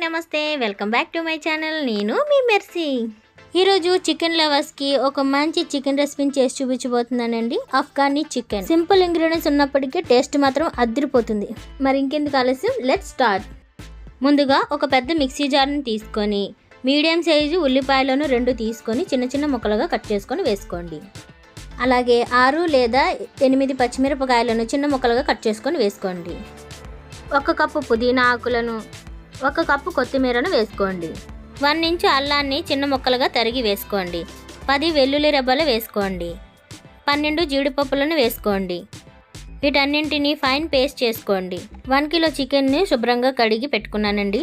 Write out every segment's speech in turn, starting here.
నమస్తే. Welcome back to my channel. నేను మీ మెర్సీ. ఈరోజు చికెన్ లవర్స్కి ఒక మంచి చికెన్ రెసిపీని చేసి చూపించబోతున్నానండి. Afghani chicken. సింపుల్ ఇంగ్రీడియంట్స్ ఉన్నప్పటికీ టేస్ట్ మాత్రం అదిరిపోతుంది. మరి ఇంకెందుకు ఆలస్యం? Let start. ముందుగా ఒక పెద్ద మిక్సీ జార్ని తీసుకొని మీడియం సైజు ఉల్లిపాయలను రెండు తీసుకొని చిన్న చిన్న ముక్కలుగా కట్ చేసుకొని వేసుకోండి. అలాగే ఆరు లేదా ఎనిమిది పచ్చిమిరపకాయలను చిన్న ముక్కలుగా కట్ చేసుకొని వేసుకోండి. ఒక కప్పు పుదీనా ఆకులను ఒక కప్పు కొత్తిమీరను వేసుకోండి. వన్ ఇంచు అల్లాన్ని చిన్న ముక్కలుగా తరిగి వేసుకోండి. పది వెల్లుల్లి రెబ్బలు వేసుకోండి. పన్నెండు జీడిపప్పులను వేసుకోండి. వీటన్నింటినీ ఫైన్ పేస్ట్ చేసుకోండి. వన్ కిలో చికెన్ని శుభ్రంగా కడిగి పెట్టుకున్నానండి.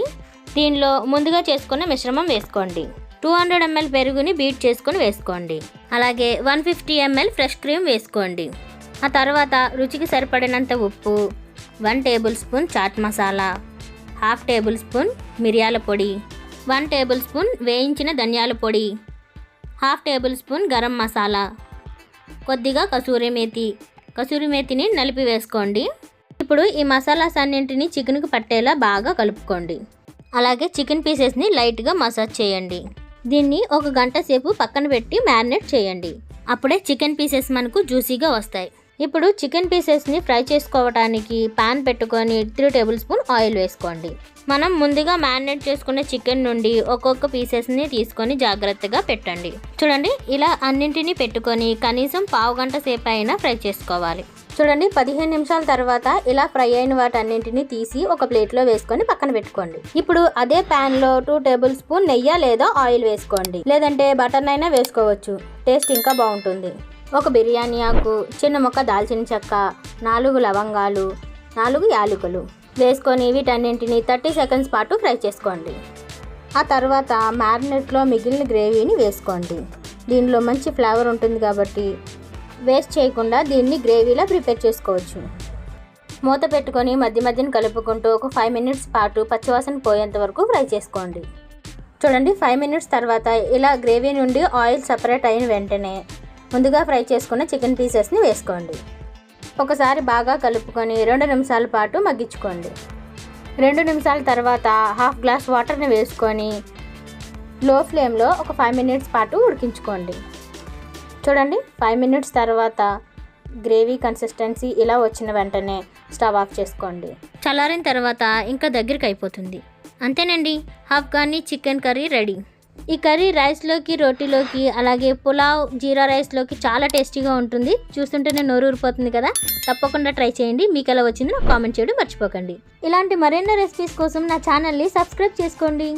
దీనిలో ముందుగా చేసుకున్న మిశ్రమం వేసుకోండి. టూ హండ్రెడ్ ఎంఎల్ పెరుగుని బీట్ చేసుకొని వేసుకోండి. అలాగే one fifty ML fresh cream వేసుకోండి. ఆ తర్వాత రుచికి సరిపడినంత ఉప్పు one tablespoon chaat masala half tablespoon మిరియాల పొడి వన్ టేబుల్ స్పూన్ వేయించిన ధనియాల పొడి half tablespoon garam masala కొద్దిగా కసూరి మేతి. కసూరి మేతిని నలిపి వేసుకోండి. ఇప్పుడు ఈ మసాలాస్ అన్నింటినీ చికెన్కు పట్టేలా బాగా కలుపుకోండి. అలాగే చికెన్ పీసెస్ని లైట్గా మసాజ్ చేయండి. దీన్ని ఒక గంట సేపు పక్కన పెట్టి మ్యారినేట్ చేయండి. అప్పుడే చికెన్ పీసెస్ మనకు జ్యూసీగా వస్తాయి. ఇప్పుడు చికెన్ పీసెస్ని ఫ్రై చేసుకోవడానికి పాన్ పెట్టుకొని త్రీ టేబుల్ స్పూన్ ఆయిల్ వేసుకోండి. మనం ముందుగా మ్యారినేట్ చేసుకునే చికెన్ నుండి ఒక్కొక్క పీసెస్ని తీసుకొని జాగ్రత్తగా పెట్టండి. చూడండి ఇలా అన్నింటినీ పెట్టుకొని కనీసం పావు గంట సేపు అయినా ఫ్రై చేసుకోవాలి. చూడండి పదిహేను నిమిషాల తర్వాత ఇలా ఫ్రై అయిన వాటన్నింటినీ తీసి ఒక ప్లేట్లో వేసుకొని పక్కన పెట్టుకోండి. ఇప్పుడు అదే ప్యాన్లో టూ టేబుల్ స్పూన్ నెయ్యి లేదా ఆయిల్ వేసుకోండి. లేదంటే బటర్ అయినా వేసుకోవచ్చు. టేస్ట్ ఇంకా బాగుంటుంది. ఒక బిర్యానీ ఆకు చిన్న ముక్క దాల్చిన చెక్క నాలుగు లవంగాలు నాలుగు యాలకులు. వేసుకొని వీటన్నింటిని థర్టీ సెకండ్స్ పాటు ఫ్రై చేసుకోండి. ఆ తర్వాత మ్యారినేట్లో మిగిలిన గ్రేవీని వేసుకోండి. దీనిలో మంచి ఫ్లేవర్ ఉంటుంది కాబట్టి వేస్ట్ చేయకుండా దీన్ని గ్రేవీలా ప్రిపేర్ చేసుకోవచ్చు. మూత పెట్టుకొని మధ్య మధ్యన కలుపుకుంటూ ఒక ఫైవ్ మినిట్స్ పాటు పచ్చివాసన పోయేంత వరకు ఫ్రై చేసుకోండి. చూడండి ఫైవ్ మినిట్స్ తర్వాత ఇలా గ్రేవీ నుండి ఆయిల్ సపరేట్ అయిన వెంటనే ముందుగా ఫ్రై చేసుకున్న చికెన్ పీసెస్ని వేసుకోండి. ఒకసారి బాగా కలుపుకొని రెండు నిమిషాల పాటు మగ్గించుకోండి. రెండు నిమిషాల తర్వాత హాఫ్ గ్లాస్ వాటర్ని వేసుకొని లో ఫ్లేమ్లో ఒక ఫైవ్ మినిట్స్ పాటు ఉడికించుకోండి. చూడండి ఫైవ్ మినిట్స్ తర్వాత గ్రేవీ కన్సిస్టెన్సీ ఇలా వచ్చిన వెంటనే స్టవ్ ఆఫ్ చేసుకోండి. చల్లారిన తర్వాత ఇంకా దగ్గరికి అయిపోతుంది. అంతేనండి హాఫ్ కానీ చికెన్ కర్రీ రెడీ. ఈ కర్రీ రైస్లోకి రోటీలోకి అలాగే పులావ్ జీరా రైస్లోకి చాలా టేస్టీగా ఉంటుంది. చూస్తుంటేనే నోరు ఊరిపోతుంది కదా? తప్పకుండా ట్రై చేయండి. మీకు ఎలా వచ్చిందో కామెంట్ చేయడం మర్చిపోకండి. ఇలాంటి మరెన్నో రెసిపీస్ కోసం నా ఛానల్ని సబ్స్క్రైబ్ చేసుకోండి.